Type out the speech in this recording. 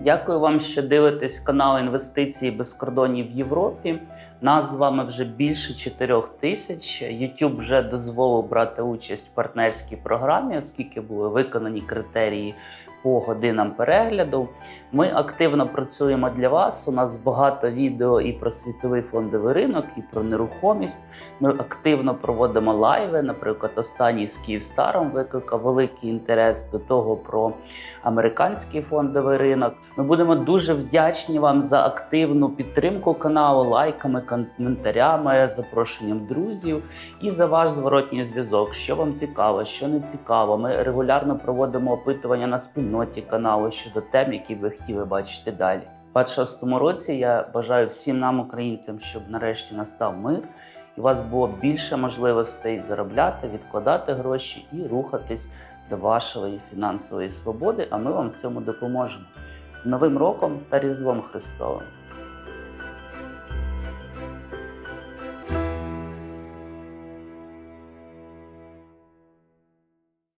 Дякую вам, що дивитесь канал інвестиції без кордонів в Європі. Нас з вами вже більше 4 тисяч. YouTube вже дозволив брати участь в партнерській програмі, оскільки були виконані критерії по годинам перегляду. Ми активно працюємо для вас. У нас багато відео і про світовий фондовий ринок, і про нерухомість. Ми активно проводимо лайви. Наприклад, останній з Київстаром викликав великий інтерес до того про американський фондовий ринок. Ми будемо дуже вдячні вам за активну підтримку каналу, лайками, коментарями, запрошенням друзів і за ваш зворотній зв'язок. Що вам цікаво, що не цікаво. Ми регулярно проводимо опитування на спільноті каналу щодо тем, які ви хотіли бачити далі. У 26-му році я бажаю всім нам, українцям, щоб нарешті настав мир, і у вас було більше можливостей заробляти, відкладати гроші і рухатись до вашої фінансової свободи. А ми вам в цьому допоможемо. З Новим роком та Різдвом Христовим!